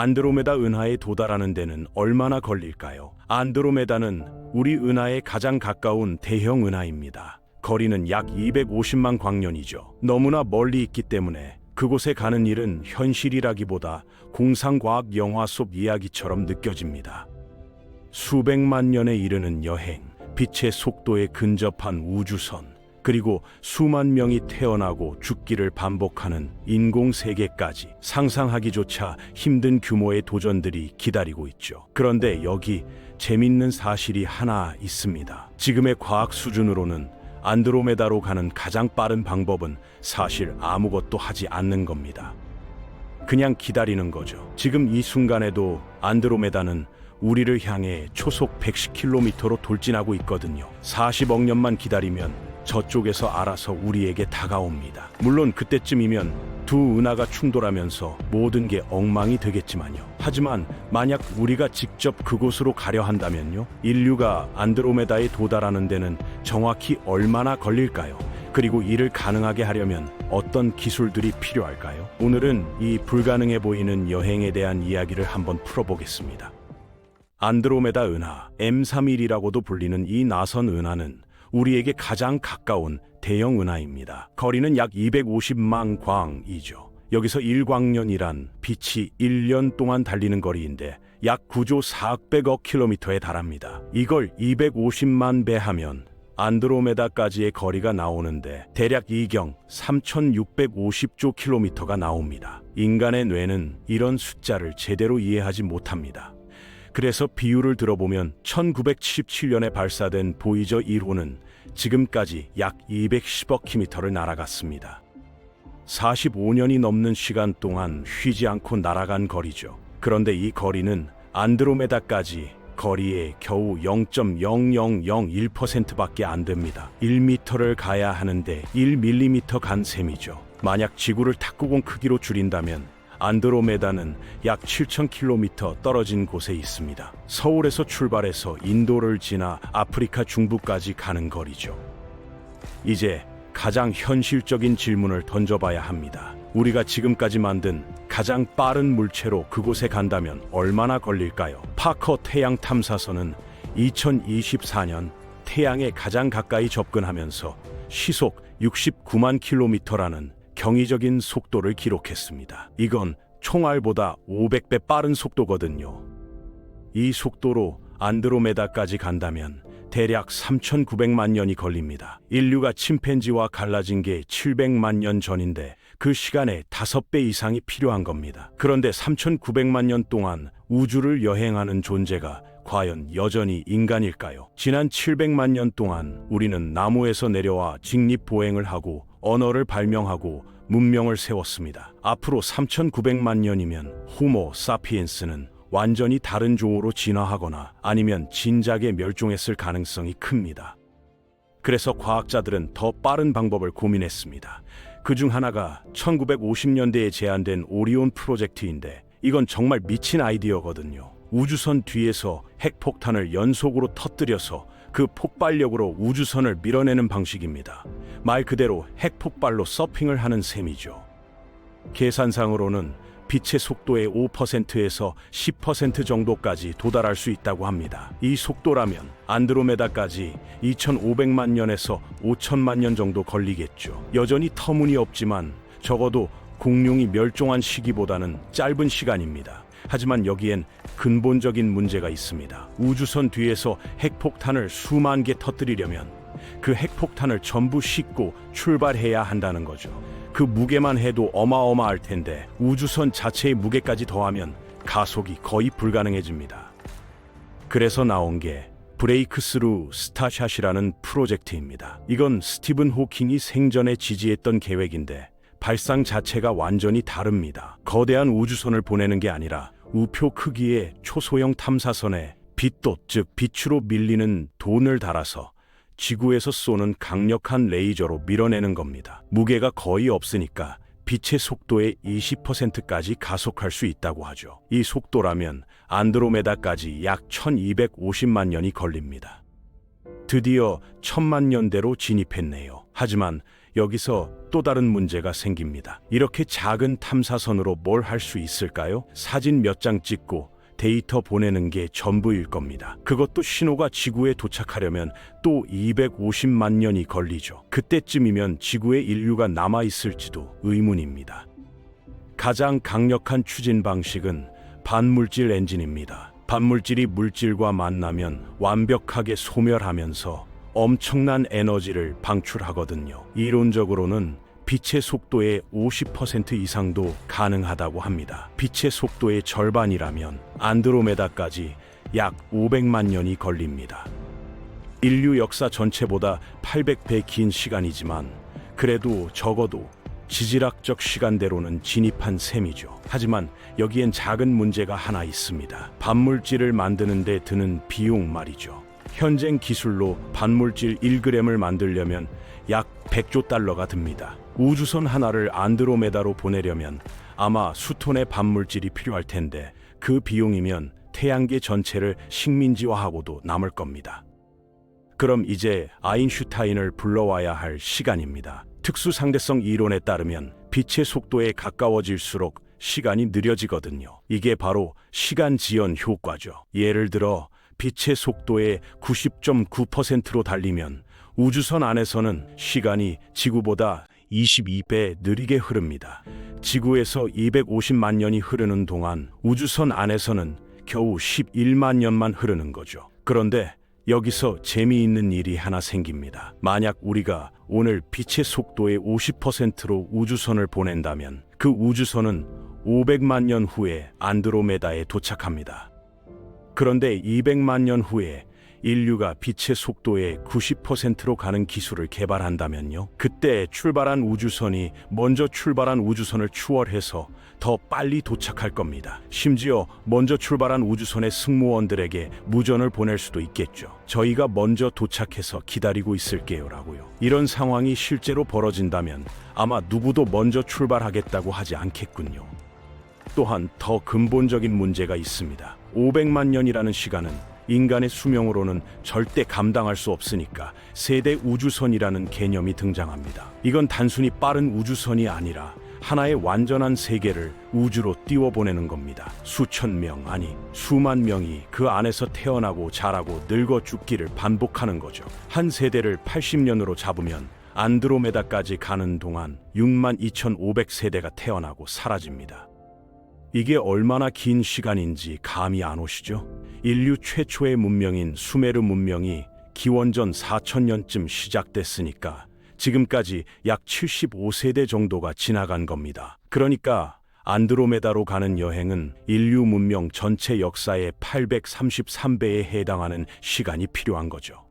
안드로메다 은하에 도달하는 데는 얼마나 걸릴까요? 안드로메다는 우리 은하에 가장 가까운 대형 은하입니다. 거리는 약 250만 광년이죠. 너무나 멀리 있기 때문에 그곳에 가는 일은 현실이라기보다 공상과학 영화 속 이야기처럼 느껴집니다. 수백만 년에 이르는 여행, 빛의 속도에 근접한 우주선, 그리고 수만 명이 태어나고 죽기를 반복하는 인공 세계까지 상상하기조차 힘든 규모의 도전들이 기다리고 있죠. 그런데 여기 재밌는 사실이 하나 있습니다. 지금의 과학 수준으로는 안드로메다로 가는 가장 빠른 방법은 사실 아무것도 하지 않는 겁니다. 그냥 기다리는 거죠. 지금 이 순간에도 안드로메다는 우리를 향해 초속 110km로 돌진하고 있거든요. 40억 년만 기다리면 저쪽에서 알아서 우리에게 다가옵니다. 물론 그때쯤이면 두 은하가 충돌하면서 모든 게 엉망이 되겠지만요. 하지만 만약 우리가 직접 그곳으로 가려 한다면요. 인류가 안드로메다에 도달하는 데는 정확히 얼마나 걸릴까요? 그리고 이를 가능하게 하려면 어떤 기술들이 필요할까요? 오늘은 이 불가능해 보이는 여행에 대한 이야기를 한번 풀어보겠습니다. 안드로메다 은하 M31이라고도 불리는 이 나선 은하는 우리에게 가장 가까운 대형 은하입니다. 거리는 약 250만 광이죠. 여기서 1광년이란 빛이 1년 동안 달리는 거리인데 약 9조 400억 킬로미터에 달합니다. 이걸 250만 배 하면 안드로메다까지의 거리가 나오는데 대략 이경 3650조 킬로미터가 나옵니다. 인간의 뇌는 이런 숫자를 제대로 이해하지 못합니다. 그래서 비율을 들어보면 1977년에 발사된 보이저 1호는 지금까지 약 210억 킬로미터를 날아갔습니다. 45년이 넘는 시간 동안 쉬지 않고 날아간 거리죠. 그런데 이 거리는 안드로메다까지 거리의 겨우 0.0001%밖에 안 됩니다. 1m를 가야 하는데 1mm 간 셈이죠. 만약 지구를 탁구공 크기로 줄인다면 안드로메다는 약 7,000km 떨어진 곳에 있습니다. 서울에서 출발해서 인도를 지나 아프리카 중부까지 가는 거리죠. 이제 가장 현실적인 질문을 던져봐야 합니다. 우리가 지금까지 만든 가장 빠른 물체로 그곳에 간다면 얼마나 걸릴까요? 파커 태양 탐사선은 2024년 태양에 가장 가까이 접근하면서 시속 69만 킬로미터라는 경이적인 속도를 기록했습니다. 이건 총알보다 500배 빠른 속도거든요. 이 속도로 안드로메다까지 간다면 대략 3,900만 년이 걸립니다. 인류가 침팬지와 갈라진 게 700만 년 전인데 그 시간에 5배 이상이 필요한 겁니다. 그런데 3,900만 년 동안 우주를 여행하는 존재가 과연 여전히 인간일까요? 지난 700만 년 동안 우리는 나무에서 내려와 직립보행을 하고 언어를 발명하고 문명을 세웠습니다. 앞으로 3,900만 년이면 호모 사피엔스는 완전히 다른 종으로 진화하거나 아니면 진작에 멸종했을 가능성이 큽니다. 그래서 과학자들은 더 빠른 방법을 고민했습니다. 그 중 하나가 1950년대에 제안된 오리온 프로젝트인데 이건 정말 미친 아이디어거든요. 우주선 뒤에서 핵폭탄을 연속으로 터뜨려서 그 폭발력으로 우주선을 밀어내는 방식입니다. 말 그대로 핵 폭발로 서핑을 하는 셈이죠. 계산상으로는 빛의 속도의 5%에서 10% 정도까지 도달할 수 있다고 합니다. 이 속도라면 안드로메다까지 2,500만 년에서 5천만 년 정도 걸리겠죠. 여전히 터무니없지만 적어도 공룡이 멸종한 시기보다는 짧은 시간입니다. 하지만 여기엔 근본적인 문제가 있습니다. 우주선 뒤에서 핵폭탄을 수만 개 터뜨리려면 그 핵폭탄을 전부 싣고 출발해야 한다는 거죠. 그 무게만 해도 어마어마할 텐데 우주선 자체의 무게까지 더하면 가속이 거의 불가능해집니다. 그래서 나온 게 브레이크스루 스타샷이라는 프로젝트입니다. 이건 스티븐 호킹이 생전에 지지했던 계획인데 발상 자체가 완전히 다릅니다. 거대한 우주선을 보내는 게 아니라 우표 크기의 초소형 탐사선에 빛도 즉 빛으로 밀리는 돈을 달아서 지구에서 쏘는 강력한 레이저로 밀어내는 겁니다. 무게가 거의 없으니까 빛의 속도의 20%까지 가속할 수 있다고 하죠. 이 속도라면 안드로메다까지 약 1250만 년이 걸립니다. 드디어 천만 년대로 진입했네요. 하지만 여기서 또 다른 문제가 생깁니다. 이렇게 작은 탐사선으로 뭘 할 수 있을까요? 사진 몇 장 찍고 데이터 보내는 게 전부일 겁니다. 그것도 신호가 지구에 도착하려면 또 250만 년이 걸리죠. 그때쯤이면 지구에 인류가 남아 있을지도 의문입니다. 가장 강력한 추진 방식은 반물질 엔진입니다. 반물질이 물질과 만나면 완벽하게 소멸하면서 엄청난 에너지를 방출하거든요. 이론적으로는 빛의 속도의 50% 이상도 가능하다고 합니다. 빛의 속도의 절반이라면 안드로메다까지 약 500만 년이 걸립니다. 인류 역사 전체보다 800배 긴 시간이지만 그래도 적어도 지질학적 시간대로는 진입한 셈이죠. 하지만 여기엔 작은 문제가 하나 있습니다. 반물질을 만드는 데 드는 비용 말이죠. 현재 기술로 반물질 1g을 만들려면 약 100조 달러가 듭니다. 우주선 하나를 안드로메다로 보내려면 아마 수톤의 반물질이 필요할 텐데 그 비용이면 태양계 전체를 식민지화하고도 남을 겁니다. 그럼 이제 아인슈타인을 불러와야 할 시간입니다. 특수 상대성 이론에 따르면 빛의 속도에 가까워질수록 시간이 느려지거든요. 이게 바로 시간 지연 효과죠. 예를 들어 빛의 속도의 90.9%로 달리면 우주선 안에서는 시간이 지구보다 22배 느리게 흐릅니다. 지구에서 250만 년이 흐르는 동안 우주선 안에서는 겨우 11만 년만 흐르는 거죠. 그런데 여기서 재미있는 일이 하나 생깁니다. 만약 우리가 오늘 빛의 속도의 50%로 우주선을 보낸다면 그 우주선은 500만 년 후에 안드로메다에 도착합니다. 그런데 200만 년 후에 인류가 빛의 속도의 90%로 가는 기술을 개발한다면요. 그때 출발한 우주선이 먼저 출발한 우주선을 추월해서 더 빨리 도착할 겁니다. 심지어 먼저 출발한 우주선의 승무원들에게 무전을 보낼 수도 있겠죠. 저희가 먼저 도착해서 기다리고 있을게요라고요. 이런 상황이 실제로 벌어진다면 아마 누구도 먼저 출발하겠다고 하지 않겠군요. 또한 더 근본적인 문제가 있습니다. 500만 년이라는 시간은 인간의 수명으로는 절대 감당할 수 없으니까 세대 우주선이라는 개념이 등장합니다. 이건 단순히 빠른 우주선이 아니라 하나의 완전한 세계를 우주로 띄워보내는 겁니다. 수천 명, 아니 수만 명이 그 안에서 태어나고 자라고 늙어 죽기를 반복하는 거죠. 한 세대를 80년으로 잡으면 안드로메다까지 가는 동안 6만 2,500세대가 태어나고 사라집니다. 이게 얼마나 긴 시간인지 감이 안 오시죠? 인류 최초의 문명인 수메르 문명이 기원전 4천년쯤 시작됐으니까 지금까지 약 75세대 정도가 지나간 겁니다. 그러니까 안드로메다로 가는 여행은 인류 문명 전체 역사의 833배에 해당하는 시간이 필요한 거죠.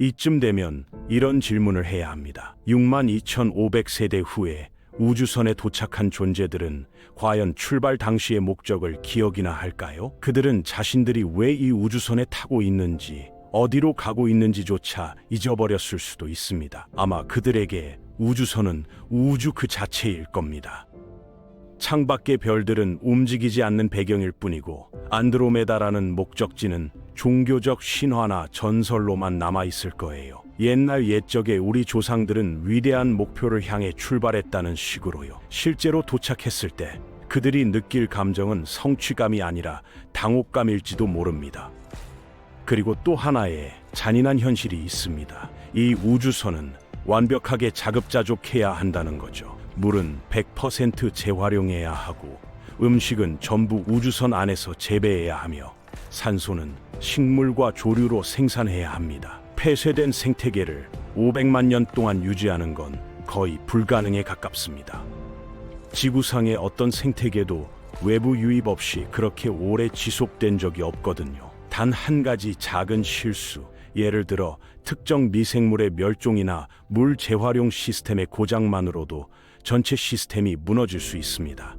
이쯤 되면 이런 질문을 해야 합니다. 62,500세대 후에 우주선에 도착한 존재들은 과연 출발 당시의 목적을 기억이나 할까요? 그들은 자신들이 왜 이 우주선에 타고 있는지, 어디로 가고 있는지조차 잊어버렸을 수도 있습니다. 아마 그들에게 우주선은 우주 그 자체일 겁니다. 창밖의 별들은 움직이지 않는 배경일 뿐이고 안드로메다라는 목적지는 종교적 신화나 전설로만 남아 있을 거예요. 옛날 옛적에 우리 조상들은 위대한 목표를 향해 출발했다는 식으로요. 실제로 도착했을 때 그들이 느낄 감정은 성취감이 아니라 당혹감일지도 모릅니다. 그리고 또 하나의 잔인한 현실이 있습니다. 이 우주선은 완벽하게 자급자족해야 한다는 거죠. 물은 100% 재활용해야 하고 음식은 전부 우주선 안에서 재배해야 하며 산소는 식물과 조류로 생산해야 합니다. 폐쇄된 생태계를 500만 년 동안 유지하는 건 거의 불가능에 가깝습니다. 지구상의 어떤 생태계도 외부 유입 없이 그렇게 오래 지속된 적이 없거든요. 단 한 가지 작은 실수, 예를 들어 특정 미생물의 멸종이나 물 재활용 시스템의 고장만으로도 전체 시스템이 무너질 수 있습니다.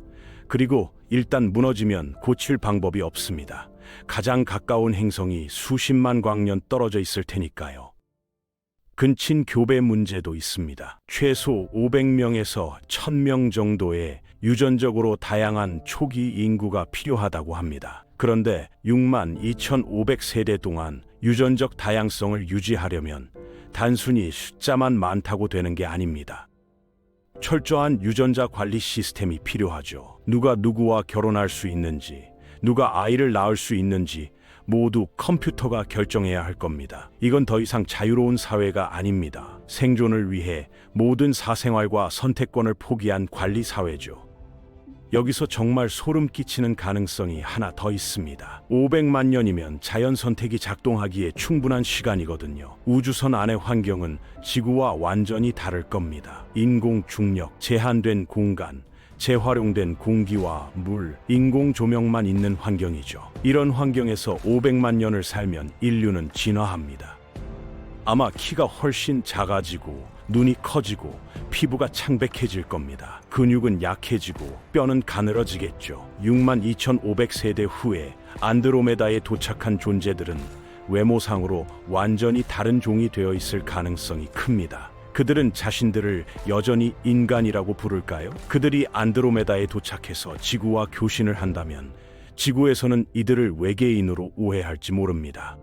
그리고 일단 무너지면 고칠 방법이 없습니다. 가장 가까운 행성이 수십만 광년 떨어져 있을 테니까요. 근친 교배 문제도 있습니다. 최소 500명에서 1000명 정도의 유전적으로 다양한 초기 인구가 필요하다고 합니다. 그런데 6만 2,500 세대 동안 유전적 다양성을 유지하려면 단순히 숫자만 많다고 되는 게 아닙니다. 철저한 유전자 관리 시스템이 필요하죠. 누가 누구와 결혼할 수 있는지, 누가 아이를 낳을 수 있는지 모두 컴퓨터가 결정해야 할 겁니다. 이건 더 이상 자유로운 사회가 아닙니다. 생존을 위해 모든 사생활과 선택권을 포기한 관리 사회죠. 여기서 정말 소름 끼치는 가능성이 하나 더 있습니다. 500만 년이면 자연 선택이 작동하기에 충분한 시간이거든요. 우주선 안의 환경은 지구와 완전히 다를 겁니다. 인공 중력, 제한된 공간, 재활용된 공기와 물, 인공 조명만 있는 환경이죠. 이런 환경에서 500만 년을 살면 인류는 진화합니다. 아마 키가 훨씬 작아지고 눈이 커지고 피부가 창백해질 겁니다. 근육은 약해지고 뼈는 가늘어지겠죠. 6만 2,500세대 후에 안드로메다에 도착한 존재들은 외모상으로 완전히 다른 종이 되어 있을 가능성이 큽니다. 그들은 자신들을 여전히 인간이라고 부를까요? 그들이 안드로메다에 도착해서 지구와 교신을 한다면 지구에서는 이들을 외계인으로 오해할지 모릅니다.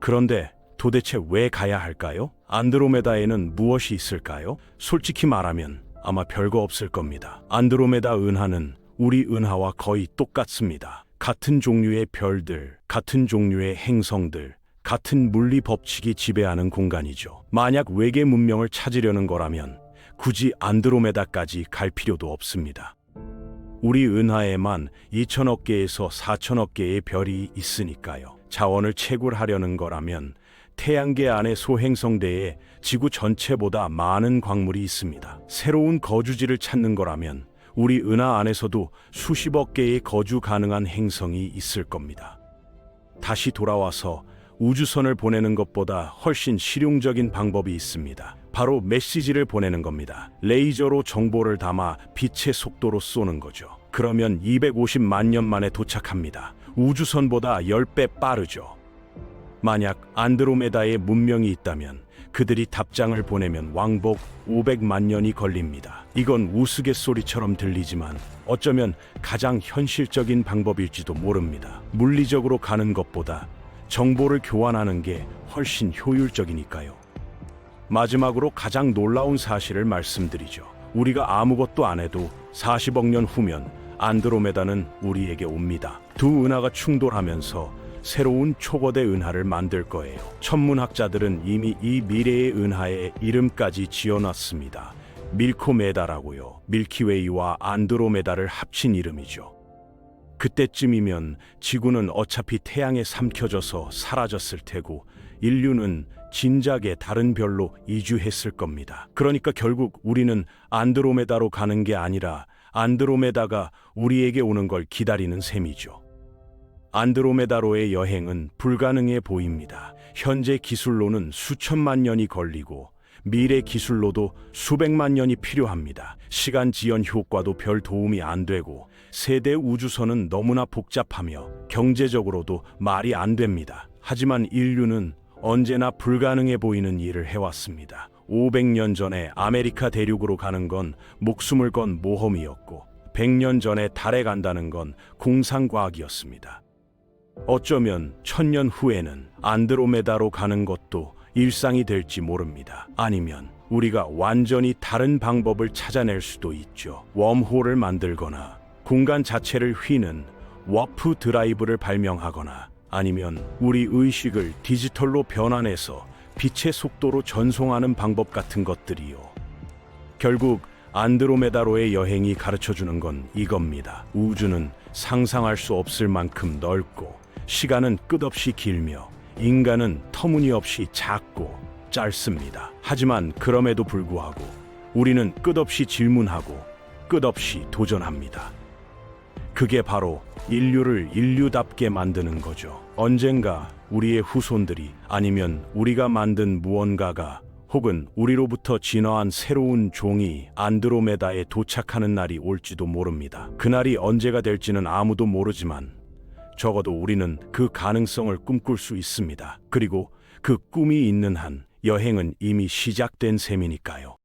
그런데 도대체 왜 가야 할까요? 안드로메다에는 무엇이 있을까요? 솔직히 말하면 아마 별거 없을 겁니다. 안드로메다 은하는 우리 은하와 거의 똑같습니다. 같은 종류의 별들, 같은 종류의 행성들, 같은 물리 법칙이 지배하는 공간이죠. 만약 외계 문명을 찾으려는 거라면 굳이 안드로메다까지 갈 필요도 없습니다. 우리 은하에만 2천억 개에서 4천억 개의 별이 있으니까요. 자원을 채굴하려는 거라면 태양계 안의 소행성대에 지구 전체보다 많은 광물이 있습니다. 새로운 거주지를 찾는 거라면 우리 은하 안에서도 수십억 개의 거주 가능한 행성이 있을 겁니다. 다시 돌아와서 우주선을 보내는 것보다 훨씬 실용적인 방법이 있습니다. 바로 메시지를 보내는 겁니다. 레이저로 정보를 담아 빛의 속도로 쏘는 거죠. 그러면 250만 년 만에 도착합니다. 우주선보다 10배 빠르죠. 만약 안드로메다에 문명이 있다면 그들이 답장을 보내면 왕복 500만 년이 걸립니다. 이건 우스갯소리처럼 들리지만 어쩌면 가장 현실적인 방법일지도 모릅니다. 물리적으로 가는 것보다 정보를 교환하는 게 훨씬 효율적이니까요. 마지막으로 가장 놀라운 사실을 말씀드리죠. 우리가 아무것도 안 해도 40억 년 후면 안드로메다는 우리에게 옵니다. 두 은하가 충돌하면서 새로운 초거대 은하를 만들 거예요. 천문학자들은 이미 이 미래의 은하의 이름까지 지어놨습니다. 밀코메다라고요. 밀키웨이와 안드로메다를 합친 이름이죠. 그때쯤이면 지구는 어차피 태양에 삼켜져서 사라졌을 테고 인류는 진작에 다른 별로 이주했을 겁니다. 그러니까 결국 우리는 안드로메다로 가는 게 아니라 안드로메다가 우리에게 오는 걸 기다리는 셈이죠. 안드로메다로의 여행은 불가능해 보입니다. 현재 기술로는 수천만 년이 걸리고 미래 기술로도 수백만 년이 필요합니다. 시간 지연 효과도 별 도움이 안 되고 세대 우주선은 너무나 복잡하며 경제적으로도 말이 안 됩니다. 하지만 인류는 언제나 불가능해 보이는 일을 해왔습니다. 500년 전에 아메리카 대륙으로 가는 건 목숨을 건 모험이었고 100년 전에 달에 간다는 건 공상과학이었습니다. 어쩌면 천년 후에는 안드로메다로 가는 것도 일상이 될지 모릅니다. 아니면 우리가 완전히 다른 방법을 찾아낼 수도 있죠. 웜홀을 만들거나 공간 자체를 휘는 워프 드라이브를 발명하거나 아니면 우리 의식을 디지털로 변환해서 빛의 속도로 전송하는 방법 같은 것들이요. 결국 안드로메다로의 여행이 가르쳐 주는 건 이겁니다. 우주는 상상할 수 없을 만큼 넓고 시간은 끝없이 길며 인간은 터무니없이 작고 짧습니다. 하지만 그럼에도 불구하고 우리는 끝없이 질문하고 끝없이 도전합니다. 그게 바로 인류를 인류답게 만드는 거죠. 언젠가 우리의 후손들이 아니면 우리가 만든 무언가가 혹은 우리로부터 진화한 새로운 종이 안드로메다에 도착하는 날이 올지도 모릅니다. 그날이 언제가 될지는 아무도 모르지만 적어도 우리는 그 가능성을 꿈꿀 수 있습니다. 그리고 그 꿈이 있는 한 여행은 이미 시작된 셈이니까요.